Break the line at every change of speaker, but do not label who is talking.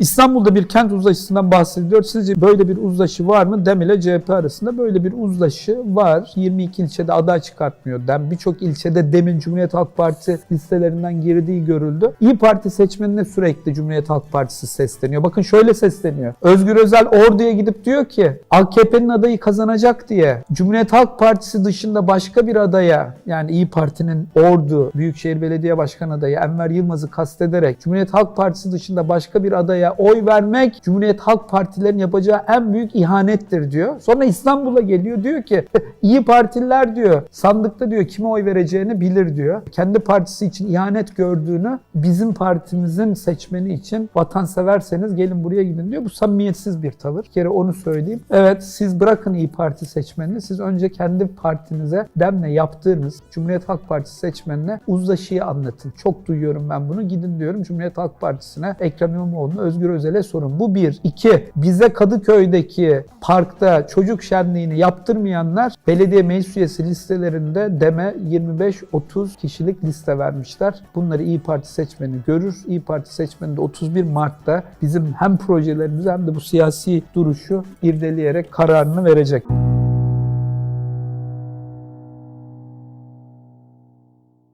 İstanbul'da bir kent uzlaşısından bahsediliyor. Sizce böyle bir uzlaşı var mı? DEM ile CHP arasında böyle bir uzlaşı var. 22 ilçede aday çıkartmıyor DEM. Birçok ilçede DEM'in Cumhuriyet Halk Partisi listelerinden girdiği görüldü. İyi Parti seçmenine sürekli Cumhuriyet Halk Partisi sesleniyor. Bakın şöyle sesleniyor. Özgür Özel Ordu'ya gidip diyor ki AKP'nin adayı kazanacak diye Cumhuriyet Halk Partisi dışında başka bir adaya yani İyi Parti'nin Ordu Büyükşehir Belediye Başkan adayı Enver Yılmaz'ı kastederek Cumhuriyet Halk Partisi dışında başka bir adaya oy vermek Cumhuriyet Halk Partilerin yapacağı en büyük ihanettir diyor. Sonra İstanbul'a geliyor diyor ki İyi Partililer diyor sandıkta diyor kime oy vereceğini bilir diyor. Kendi partisi için ihanet gördüğünü bizim partimizin seçmeni için vatanseverseniz gelin buraya gidin diyor. Bu samimiyetsiz bir tavır. Bir kere onu söyleyeyim. Evet siz bırakın İyi Parti seçmenini. Siz önce kendi partinize demle yaptığınız Cumhuriyet Halk Partisi seçmenine uzlaşıyı anlatın. Çok duyuyorum ben bunu. Gidin diyorum Cumhuriyet Halk Partisi'ne Ekrem İmamoğlu'na Özgür Özel'e sorun. Bu bir. İki, bize Kadıköy'deki parkta çocuk şenliğini yaptırmayanlar belediye meclis üyesi listelerinde deme 25-30 kişilik liste vermişler. Bunları İyi Parti seçmeni görür. İyi Parti seçmeni de 31 Mart'ta bizim hem projelerimizi hem de bu siyasi duruşu irdeleyerek kararını verecek.